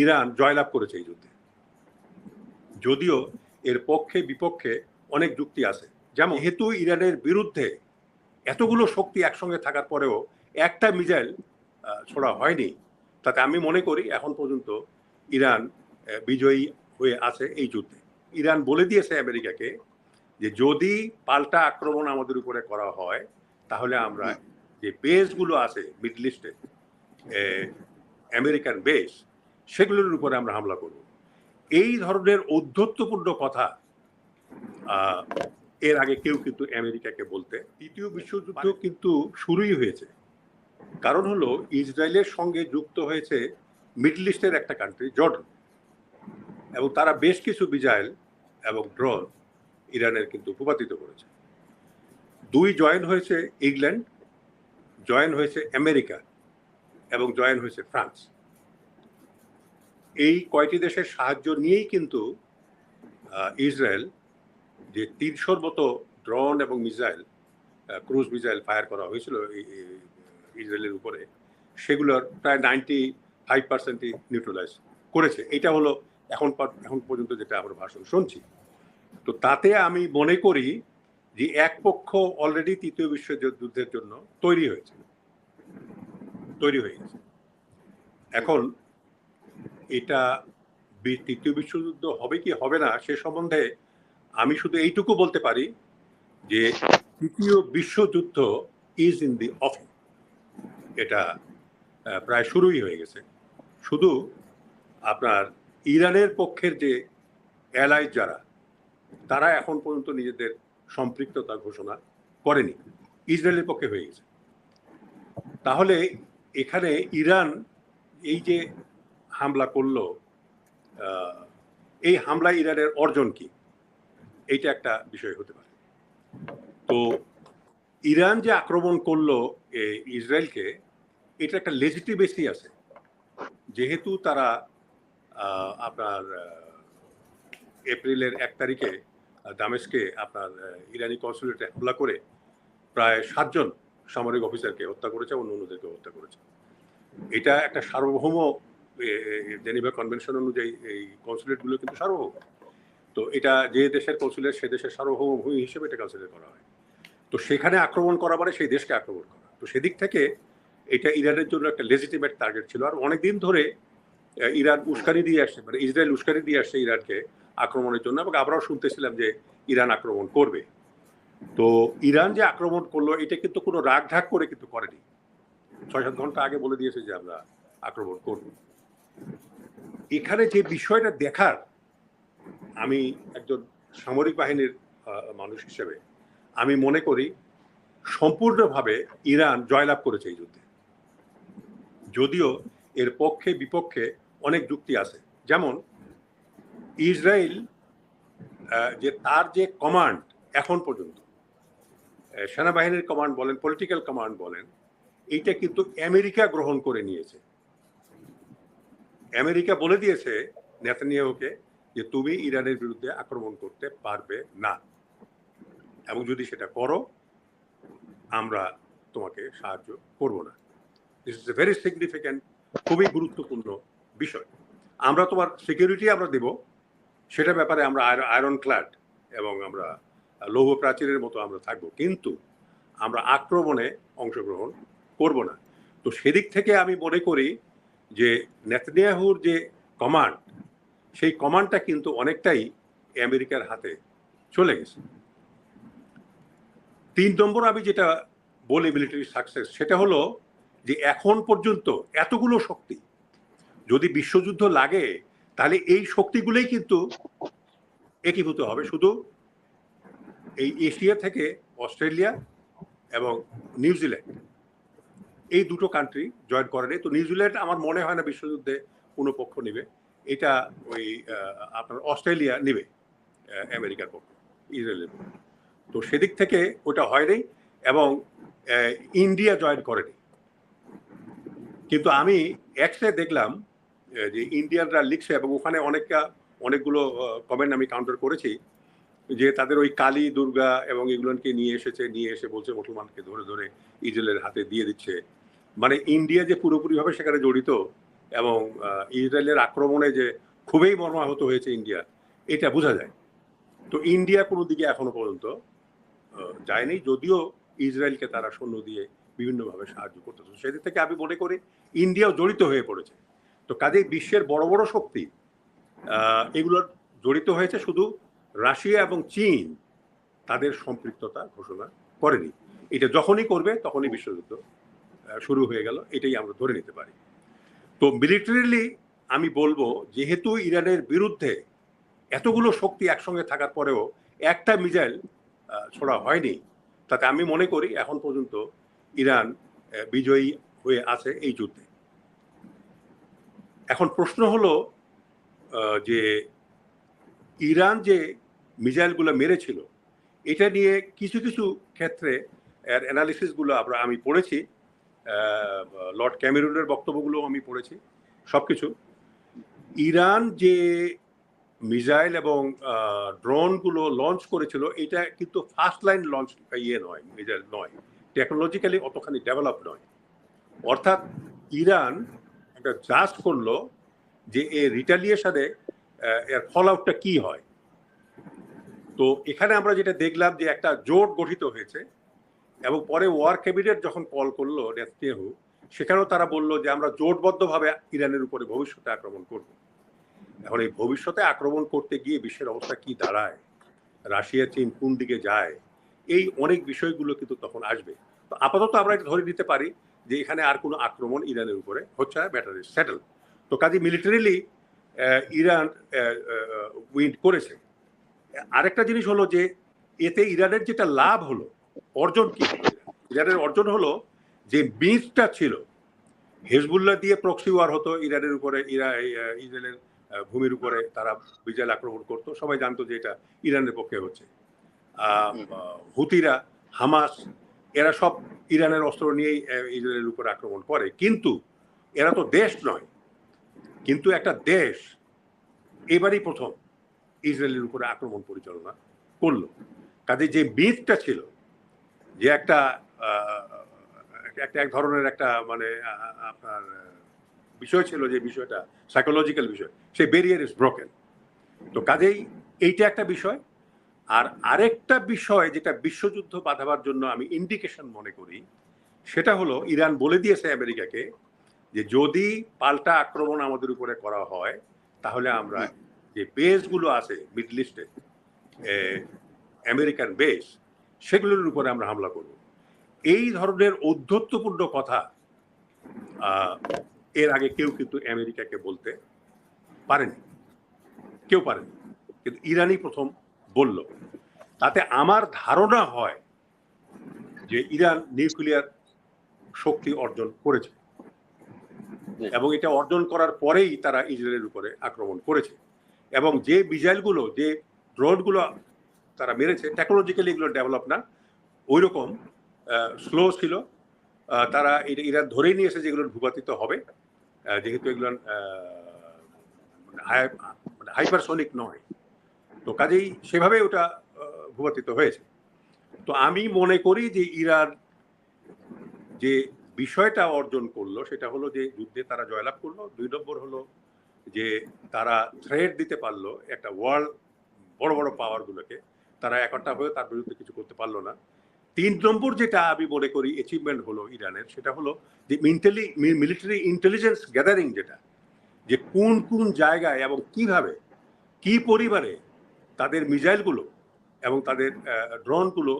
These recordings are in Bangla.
ইরান জয়লাভ করেছে এই যুদ্ধে। যদিও এর পক্ষে, বিপক্ষে অনেক যুক্তি আছে। যেমন হেতু ইরানের বিরুদ্ধে এতগুলো শক্তি একসঙ্গে থাকার পরেও একটা মিজাইল ছোড়া হয়নি। তাতে আমি মনে করি এখন পর্যন্ত ইরান বিজয়ী হয়ে আছে এই যুদ্ধে। ইরান বলে দিয়েছে আমেরিকাকে যে যদি পাল্টা আক্রমণ আমাদের উপরে করা হয়, তাহলে আমরা যে বেসগুলো আছে মিডল ইস্টে আমেরিকান বেস সেগুলোর উপরে আমরা হামলা করব। এই ধরনের ঔদ্ধত্যপূর্ণ কথা এর আগে কেউ কিন্তু আমেরিকাকে বলতে তৃতীয় বিশ্বযুদ্ধ কিন্তু শুরুই হয়েছে। কারণ হলো ইসরায়েলের সঙ্গে যুক্ত হয়েছে মিডল ইস্টের একটা কান্ট্রি জর্ডন। এবং তারা বেশ কিছু মিসাইল এবং ড্রোন ইরানের কিন্তু ভূপাতিত করেছে। দুই জয়েন হয়েছে ইংল্যান্ড জয়েন হয়েছে আমেরিকা এবং জয়েন হয়েছে ফ্রান্স। এই কয়টি দেশের সাহায্য নিয়েই কিন্তু ইসরায়েল যে তিনশোর মতো ড্রোন এবং মিসাইল ক্রুজ মিসাইল ফায়ার করা হয়েছিল ইসরায়েলের উপরে, সেগুলোর প্রায় নাইনটি ফাইভ পার্সেন্টই নিউট্রালাইজ করেছে। এটা হলো এখন এখন পর্যন্ত যেটা আমরা ভাষণ শুনছি। তো তাতে আমি মনে করি যে এক পক্ষ অলরেডি তৃতীয় বিশ্বযুদ্ধের জন্য তৈরি হয়েছে। তৈরি হয়ে গেছে। এখন এটা তৃতীয় বিশ্বযুদ্ধ হবে কি হবে না সে সম্বন্ধে আমি শুধু এইটুকু বলতে পারি যে তৃতীয় বিশ্বযুদ্ধ ইজ ইন দি অফিং এটা প্রায় শুরুই হয়ে গেছে। শুধু আপনার ইরানের পক্ষের যে অ্যালাই যারা, তারা এখন পর্যন্ত নিজেদের সম্পৃক্ততা ঘোষণা করেনি। ইসরায়েলের পক্ষে হয়ে গেছে। তাহলে এখানে ইরান এই যে হামলা করল এই হামলা ইরানের অর্জন কি? এইটা একটা বিষয় হতে পারে। তো ইরান যে আক্রমণ করল ইসরায়েলকে, এটা একটা লেজিটিমেসি আছে। যেহেতু তারা আপনার এপ্রিলের এক তারিখে দামেশকে আপনার ইরানি কনসুলেটে হামলা করে প্রায় সাতজন সামরিক অফিসারকে হত্যা করেছে অন্য অন্যদেরকে হত্যা করেছে। এটা একটা সার্বভৌম জেনিভা কনভেনশন অনুযায়ী এই কনসুলেটগুলো কিন্তু সার্বভৌম। তো এটা যে দেশের কনসুলেট সে দেশের সার্বভৌম ভূমি হিসেবে এটা কনসিডার করা হয়। তো সেখানে আক্রমণ করা মানে সেই দেশকে আক্রমণ করা। তো সেদিক থেকে এটা ইরানের জন্য একটা লেজিটিমেট টার্গেট ছিল। আর অনেকদিন ধরে ইরান উস্কানি দিয়ে আসছে মানে ইসরায়েল উস্কানি দিয়ে আসছে ইরানকে আক্রমণের জন্য। এবং আমরাও শুনতেছিলাম যে ইরান আক্রমণ করবে। তো ইরান যে আক্রমণ করল, এটা কিন্তু কোনো রাগ ঢাক করে কিন্তু করেনি। ছয় সাত ঘণ্টা আগে বলে দিয়েছে যে আমরা আক্রমণ করব। এখানে যে বিষয়টা দেখার, আমি একজন সামরিক বাহিনীর মানুষ হিসেবে, আমি মনে করি সম্পূর্ণভাবে ইরান জয়লাভ করেছে এই যুদ্ধে। যদিও এর পক্ষে বিপক্ষে অনেক যুক্তি আছে। যেমন, ইসরায়েল যে তার যে কমান্ড এখন পর্যন্ত সেনাবাহিনীর কমান্ড বলেন, পলিটিক্যাল কমান্ড বলেন, এইটা কিন্তু আমেরিকা গ্রহণ করে নিয়েছে। আমেরিকা বলে দিয়েছে নেতানিয়াহুকে যে তুমি ইরানের বিরুদ্ধে আক্রমণ করতে পারবে না। এবং যদি সেটা করো, আমরা তোমাকে সাহায্য করব না। This is a very significant খুবই গুরুত্বপূর্ণ বিষয়। আমরা তোমার সিকিউরিটি আমরা দেব। সেটা ব্যাপারে আমরা আয়রন ক্ল্যাড এবং আমরা লৌহ প্রাচীরের মতো আমরা থাকব। কিন্তু আমরা আক্রমণে অংশগ্রহণ করব না। তো সেদিক থেকে আমি মনে করি যে নেতনিয়াহুর যে কমান্ড সেই কমান্ডটা কিন্তু অনেকটাই আমেরিকার হাতে চলে গেছে। তিন নম্বর আমি যেটা বলি মিলিটারি সাকসেস সেটা হলো যে এখন পর্যন্ত এতগুলো শক্তি যদি বিশ্বযুদ্ধ লাগে, তাহলে এই শক্তিগুলোই কিন্তু একীভূত হবে। শুধু এই এশিয়া থেকে অস্ট্রেলিয়া এবং নিউজিল্যান্ড। এই দুটো কান্ট্রি জয়েন করেনি তো নিউজিল্যান্ড আমার মনে হয় না বিশ্বযুদ্ধে কোনো পক্ষ নেবে। এটা ওই আপনার অস্ট্রেলিয়া নেবে আমেরিকার পক্ষ, ইসরায়েলের পক্ষ। তো সেদিক থেকে ওটা হয়নি এবং ইন্ডিয়া জয়েন করেনি কিন্তু আমি এক্সরে দেখলাম যে ইন্ডিয়ানরা লিখছে এবং ওখানে অনেকটা, অনেকগুলো কমেন্ট আমি কাউন্টার করেছি যে তাদের ওই কালী দুর্গা এবং এগুলোকে নিয়ে এসেছে, নিয়ে এসে বলছে মুসলমানকে ধরে ধরে ইসরায়েলের হাতে দিয়ে দিচ্ছে। মানে ইন্ডিয়া যে পুরোপুরিভাবে সেখানে জড়িত এবং ইসরায়েলের আক্রমণে যে খুবই মর্মাহত হয়েছে ইন্ডিয়া এটা বোঝা যায়। তো ইন্ডিয়া কোনো দিকে এখনও পর্যন্ত যায়নি যদিও ইসরায়েলকে তারা সৈন্য দিয়ে বিভিন্নভাবে সাহায্য করতেছে সেদিক থেকে আমি মনে করি ইন্ডিয়াও জড়িত হয়ে পড়েছে। তো কাজেই বিশ্বের বড় বড় শক্তি আহ, এগুলোর জড়িত হয়েছে শুধু রাশিয়া এবং চীন তাদের সম্পৃক্ততা ঘোষণা করেনি। এটা যখনই করবে তখনই বিশ্বযুদ্ধ শুরু হয়ে গেল, এটাই আমরা ধরে নিতে পারি। তো মিলিটারিলি আমি বলব, যেহেতু ইরানের বিরুদ্ধে এতগুলো শক্তি একসঙ্গে থাকার পরেও একটা মিজাইল ছোড়া হয়নি, তাতে আমি মনে করি এখন পর্যন্ত ইরান বিজয়ী হয়ে আছে এই যুদ্ধে। এখন প্রশ্ন হলো যে ইরান যে মিজাইলগুলো মেরেছিল, এটা নিয়ে কিছু কিছু ক্ষেত্রে এর অ্যানালিসিসগুলো আমরা, আমি পড়েছি লর্ড ক্যামেরুনের বক্তব্যগুলো আমি পড়েছি সব কিছু ইরান যে মিসাইল এবং ড্রোনগুলো লঞ্চ করেছিল, এটা কিন্তু ফার্স্ট লাইন লঞ্চ ইয়ে নয়, মিসাইল নয়। টেকনোলজিক্যালি অতখানি ডেভেলপ নয়। অর্থাৎ ইরান একটা জাস্ট করল যে এ রিটালিয়েশনে এর ফল আউটটা কি হয়। তো এখানে আমরা যেটা দেখলাম যে একটা জোট গঠিত হয়েছে এবং পরে ওয়ার ক্যাবিনেট যখন কল করল নেতনিয়াহু, সেখানেও তারা বলল যে আমরা জোটবদ্ধভাবে ইরানের উপরে ভবিষ্যতে আক্রমণ করব। এখন এই ভবিষ্যতে আক্রমণ করতে গিয়ে বিশ্বের অবস্থা কি দাঁড়ায়, রাশিয়া, চীন কোন দিকে যায়, এই অনেক বিষয়গুলো কিন্তু তখন আসবে। তো আপাতত আমরা এটা ধরে নিতে পারি যে এখানে আর কোনো আক্রমণ ইরানের উপরে হচ্ছে না, ব্যাটার ইজ সেটেল। তো কাজে মিলিটারিলি ইরান উইন করেছে। আরেকটা জিনিস হলো যে এতে ইরানের যেটা লাভ হলো অর্জন কি? ইরানের অর্জন হলো যে বীজটা ছিল হেজবুল্লাহ দিয়ে প্রক্সি ওয়ার হতো ইরানের উপরে ইরা ইসরায়েলের ভূমির উপরে তারা মিসাইল আক্রমণ করতো। সবাই জানতো যে এটা ইরানের পক্ষে হচ্ছে। হুতিরা হামাস এরা সব ইরানের অস্ত্র নিয়েই ইসরায়েলের উপরে আক্রমণ করে। কিন্তু এরা তো দেশ নয় কিন্তু একটা দেশ এবারই প্রথম ইসরায়েলের উপরে আক্রমণ পরিচালনা করল। কাজে যে মিথটা ছিল যে একটা একটা এক ধরনের একটা মানে আপনার বিষয় ছিল যে বিষয়টা সাইকোলজিক্যাল বিষয় সেই ব্যারিয়ার ইজ ব্রোকেন তো কাজেই এইটা একটা বিষয়। আর আরেকটা বিষয় যেটা বিশ্বযুদ্ধ বাঁধাবার জন্য আমি ইন্ডিকেশন মনে করি সেটা হলো ইরান বলে দিয়েছে আমেরিকাকে যে যদি পাল্টা আক্রমণ আমাদের উপরে করা হয় তাহলে আমরা যে বেসগুলো আছে মিডল ইস্টে আমেরিকান বেস সেগুলোর উপরে আমরা হামলা করব। এই ধরনের ঔদ্ধত্যপূর্ণ কথা এর আগে কেউ কিন্তু আমেরিকাকে বলতে পারেনি। কেউ পারেনি। কিন্তু ইরানই প্রথম বলল। তাতে আমার ধারণা হয় যে ইরান নিউক্লিয়ার শক্তি অর্জন করেছে। এবং এটা অর্জন করার পরেই তারা ইসরায়েলের উপরে আক্রমণ করেছে। এবং যে মিসাইলগুলো, যে ড্রোনগুলো তারা মেরেছে। টেকনোলজিক্যালি এগুলো ডেভেলপ না। ওই রকম স্লো ছিল। তারা ইরান ধরেই নিয়েছে যে এগুলো ভূপাতিত হবে যেহেতু এগুলো হাইপারসনিক নয়। তো কাজেই সেভাবে ওটা ভূপাতিত হয়েছে। তো আমি মনে করি যে ইরান যে বিষয়টা অর্জন করল, সেটা হলো যে যুদ্ধে তারা জয়লাভ করল। দুই নম্বর হলো যে তারা থ্রেড দিতে পারল একটা ওয়ার্ল্ড বড় বড় পাওয়ারগুলোকে তারা একটা হয়ে তার বিরুদ্ধে কিছু করতে পারল না। তিন নম্বর যেটা আমি মনে করি অ্যাচিভমেন্ট হলো ইরানের, সেটা হলো যে মিন্টালি মিলিটারি ইন্টেলিজেন্স গ্যাদারিং যেটা, যে কোন কোন জায়গায় এবং কীভাবে, কি পরিবারে তাদের মিসাইলগুলো এবং তাদের ড্রোনগুলো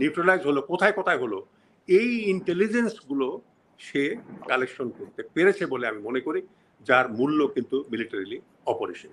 নিউট্রালাইজ হলো, কোথায় কোথায় হলো, এই ইন্টেলিজেন্সগুলো সে কালেকশন করতে পেরেছে বলে আমি মনে করি, যার মূল্য কিন্তু মিলিটারিলি অপরিসীম